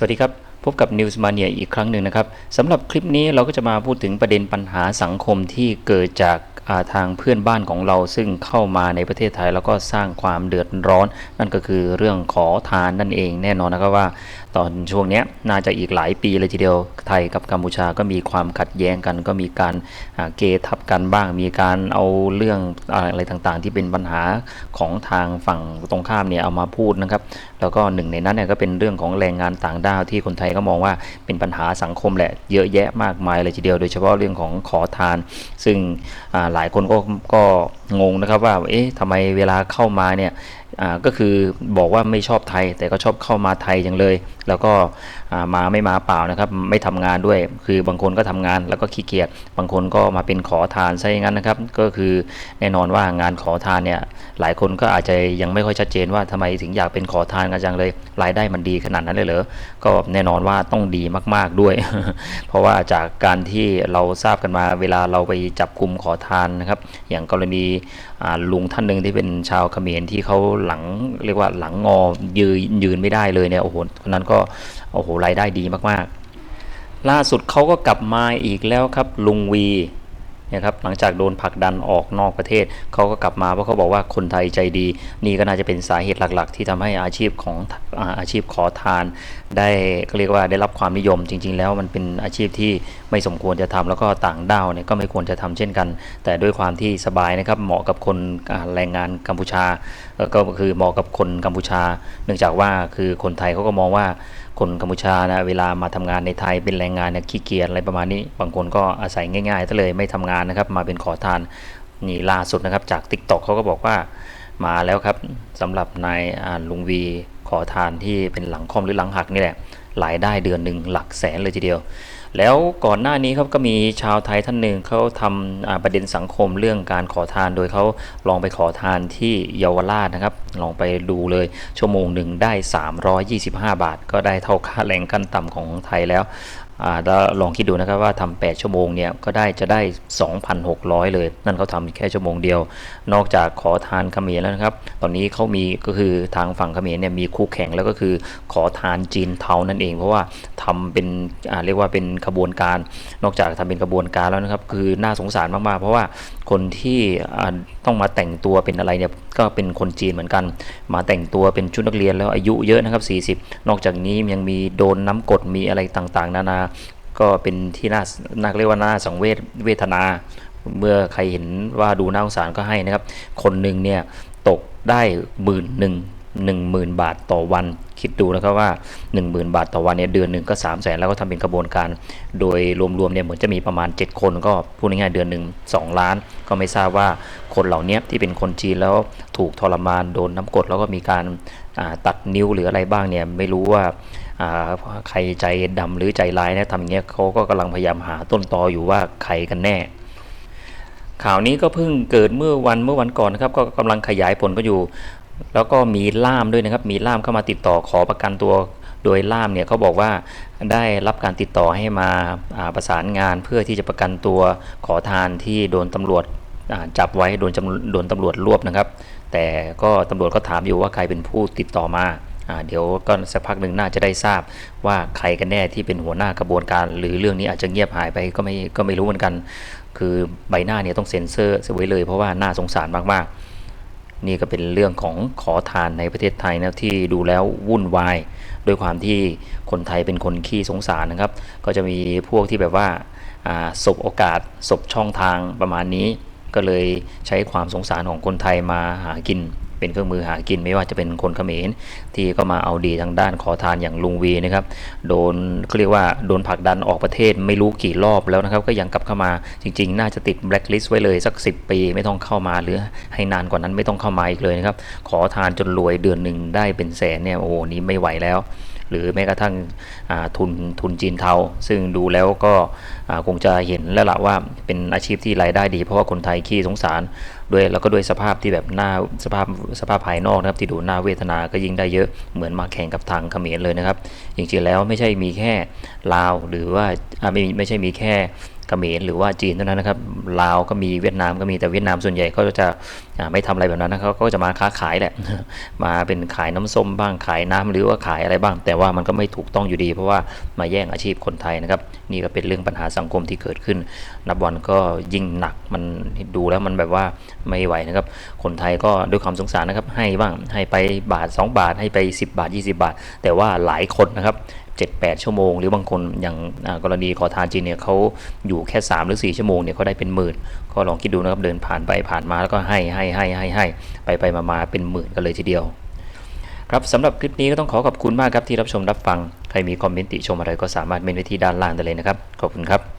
สวัสดีครับ พบกับ News Mania อีกครั้งหนึ่งนะครับสำหรับคลิปนี้เราก็จะมาพูดถึงประเด็นปัญหาสังคมที่เกิดจากาทางเพื่อนบ้านของเราซึ่งเข้ามาในประเทศไทยแล้วก็สร้างความเดือดร้อน นั่นก็คือเรื่องขอทานนั่นเองแน่นอนนะครับว่า ตอนช่วงนี้น่าจะอีกหลายปีเลยทีเดียวไทยกับกัมพูชาก็มีความขัดแย้งกัน ก็มีการเกทับกันบ้าง มีการเอาเรื่องอะไรต่างๆ ที่เป็นปัญหาของทางฝั่งตรงข้ามเนี่ยเอามาพูดนะครับ แล้วก็หนึ่งในนั้นเนี่ยก็เป็นเรื่องของแรงงานต่างด้าวที่คนไทยก็มองว่าเป็นปัญหาสังคมแหละเยอะแยะมากมายเลยทีเดียวโดยเฉพาะเรื่องของขอทาน ซึ่งหลายคนก็ก็งงนะครับว่าเอ๊ะทำไมเวลาเข้ามาเนี่ยก็คือบอกว่าไม่ชอบไทย แต่ก็ชอบเข้ามาไทยอย่างเลย แล้วก็มาไม่มาเปล่านะครับไม่ทำงานด้วย คือบางคนก็ทำงานแล้วก็ขี้เกียจบางคนก็มาเป็นขอทานซะอย่างนั้นนะครับ ก็คือแน่นอนว่างานขอทานเนี่ยหลายคนก็อาจจะยังไม่ค่อยชัดเจนว่าทำไมถึงอยากเป็นขอทานกันจังเลย รายได้มันดีขนาดนั้นเลยเหรอก็แน่นอนว่าต้องดีมาก ๆด้วย เพราะว่าจากการที่เราทราบกันมาเวลาเราไปจับกลุ่มขอทานนะครับ อย่างกรณีลุงท่านหนึ่งที่เป็นชาวเขมรที่เขาหลังเรียกว่าหลังงอยืนยืนไม่ได้เลยเนี่ยโอ้โหคนนั้นก็โอ้โหรายได้ดีมากๆ ล่าสุดเขาก็กลับมาอีกแล้วครับลุงวี นะครับหลังจากโดนผลักดันออกนอกประเทศเขาก็กลับมาเพราะเขาบอกว่าคนไทยใจดี นี่ก็น่าจะเป็นสาเหตุหลัก ๆ ที่ทำให้อาชีพของอาชีพขอทาน ได้เรียกว่าได้รับความนิยมจริง ๆ แล้วมันเป็นอาชีพที่ไม่สมควรจะทำแล้วก็ต่างด้าวเนี่ยก็ไม่ควรจะทำเช่นกัน แต่ด้วยความที่สบายนะครับเหมาะกับคนแรงงานกัมพูชา ก็คือเหมาะกับคนกัมพูชา เนื่องจากว่าคือคนไทยเขาก็มองว่าคนกัมพูชานะเวลามาทำงานในไทยเป็นแรงงานเนี่ยขี้เกียจอะไรประมาณนี้ บางคนก็อาศัยง่ายๆซะเลยไม่ทำงานนะครับ มาเป็นขอทานนี่ล่าสุดนะครับ จาก t ิ k t o k เขาก็บอกว่ามาแล้วครับสำหรับนายลุงวีขอทานที่เป็นหลังคอมหรือหลังหักนี่แหละรายได้เดือนหนึ่งหลักแสนเลยทีเดียวแล้วก่อนหน้านี้ครับก็มีชาวไทยท่านหนึ่งเขาทำประเด็นสังคมเรื่องการขอทาน โดยเขาลองไปขอทานที่เยาวราชนะครับ ลองไปดูเลยชั่วโมงหนึ่งได้ 325 บาท ก็ได้เท่าค่าแรงขั้นต่ำของไทยแล้วแล้วลองคิดดูนะครับว่าทำ8ชั่วโมงเนี่ยก็ได้จะได้ 2,600 เลย นั่นเขาทำแค่ชั่วโมงเดียว นอกจากขอทานเขมรแล้วนะครับ ตอนนี้เขามีก็คือทางฝั่งเขมรเนี่ยมีคู่แข่งแล้วก็คือขอทานจีนเทานั่นเอง เพราะว่าทำเป็นเรียกว่าเป็นขบวนการ นอกจากทำเป็นขบวนการแล้วนะครับ คือน่าสงสารมากๆ เพราะว่าคนที่ต้องมาแต่งตัวเป็นอะไรเนี่ยก็เป็นคนจีนเหมือนกัน มาแต่งตัวเป็นชุดนักเรียนแล้วอายุเยอะนะครับ 40 นอกจากนี้ยังมีโดนน้ำกดมีอะไรต่างๆ นานา ก็เป็นที่น่าน่าเรียกว่าน่าสังเวชเวทนา เมื่อใครเห็นว่าดูน่าสงสารก็ให้นะครับ คนหนึ่งเนี่ยตกได้หมื่นหนึ่ง หนึ่งหมื่นบาทต่อวัน คิดดูนะครับว่า 1 0,000 บาทต่อวันเนี่ยเดือนหนึ่งก็ 3 0 0แสนแล้วก็ทำเป็นกระบวนการ โดยรวมๆเนี่ยเหมือนจะมีประมาณ 7 คนก็พูดง่ายๆเดือนหนึ่ง2 ล้าน ก็ไม่ทราบว่าคนเหล่านี้ที่เป็นคนจีนแล้วถูกทรมานโดนน้ำกรดแล้วก็มีการาตัดนิ้วหรืออะไรบ้างเนี่ยไม่รู้ว่าอ่าใครใจดำหรือใจร้ายนะทำอย่างเงี้ยเขาก็กำลังพยายามหาต้นตออยู่ว่าใครกันแน่ข่าวนี้ก็เพิ่งเกิดเมื่อวันเมื่อวันก่อนนะครับก็กำลังขยายผลก็อยู่ แล้วก็มีล่ามด้วยนะครับ มีล่ามเข้ามาติดต่อขอประกันตัว โดยล่ามเนี่ยเขาบอกว่าได้รับการติดต่อให้มาประสานงานเพื่อที่จะประกันตัวขอทานที่โดนตำรวจจับไว้โดนโดนตำรวจรวบนะครับ แต่ก็ตำรวจก็ถามอยู่ว่าใครเป็นผู้ติดต่อมาอ่าเดี๋ยวก็สักพักหนึ่งน่าจะได้ทราบว่าใครกันแน่ที่เป็นหัวหน้ากระบวนการ หรือเรื่องนี้อาจจะเงียบหายไปก็ไม่ก็ไม่รู้เหมือนกัน คือใบหน้าเนี่ยต้องเซ็นเซอร์ไว้เลยเพราะว่าน่าสงสารมากๆ นี่ก็เป็นเรื่องของขอทานในประเทศไทยนะที่ดูแล้ววุ่นวายด้วยความที่คนไทยเป็นคนขี้สงสารนะครับ ก็จะมีพวกที่แบบว่าอ่าสบโอกาสสบช่องทางประมาณนี้ ก็เลยใช้ความสงสารของคนไทยมาหากิน เป็นเครื่องมือหากินไม่ว่าจะเป็นคนเขมรที่ก็มาเอาดีทางด้านขอทานอย่างลุงวีนะครับโดนเขาเรียกว่าโดนผลักดันออกประเทศไม่รู้กี่รอบแล้วนะครับก็ยังกลับเข้ามาจริง ๆ น่าจะติดแบล็คลิสต์ไว้เลยสัก 10 ปีไม่ต้องเข้ามาหรือให้นานกว่านั้นไม่ต้องเข้ามาอีกเลยนะครับขอทานจนรวยเดือนหนึ่งได้เป็นแสนเนี่ยโอ้โหนี้ไม่ไหวแล้วหรือแม้กระทั่งทุนทุนจีนเทา ซึ่งดูแล้วก็คงจะเห็นแล้วละว่าเป็นอาชีพที่รายได้ดี เพราะว่าคนไทยขี้สงสาร ด้วยแล้วก็ด้วยสภาพที่แบบหน้าสภาพสภาพภายนอกนะครับที่ดูหน้าเวทนาก็ยิ่งได้เยอะเหมือนมาแข่งกับทางเขมรเลยนะครับจริงๆแล้วไม่ใช่มีแค่ลาวหรือว่าไม่ไม่ใช่มีแค่เขมรหรือว่าจีนเท่านั้นนะครับลาวก็มีเวียดนามก็มีแต่เวียดนามส่วนใหญ่ก็จะไม่ทำอะไรแบบนั้นนะครับเขาก็จะมาค้าขายแหละ มาเป็นขายน้ำส้มบ้างขายน้ำหรือว่าขายอะไรบ้าง แต่ว่ามันก็ไม่ถูกต้องอยู่ดี เพราะว่ามาแย่งอาชีพคนไทยนะครับ นี่ก็เป็นเรื่องปัญหาสังคมที่เกิดขึ้น นับวันก็ยิ่งหนักมันดูแล้วมันแบบว่า ไม่ไหวนะครับ คนไทยก็ด้วยความสงสารนะครับ ให้บ้างให้ไปบาท 2 บาท ให้ไป 10 บาท 20 บาท แต่ว่าหลายคนนะครับ7-8 ชั่วโมง หรือบางคนอย่างกรณีขอทานจีนเนี่ยเขาอยู่แค่ 3 หรือ 4 ชั่วโมงเนี่ยเขาได้เป็นหมื่น ก็ลองคิดดูนะครับ เดินผ่านไปผ่านมาแล้วก็ให้ให้ให้ให้ให้ไปไปมามาเป็นหมื่นกันเลยทีเดียว ครับสำหรับคลิปนี้ก็ต้องขอขอบคุณมากครับที่รับชมรับฟัง ใครมีคอมเมนต์ติชมอะไรก็สามารถเมนไว้ที่ด้านล่างได้เลยนะครับ ขอบคุณครับ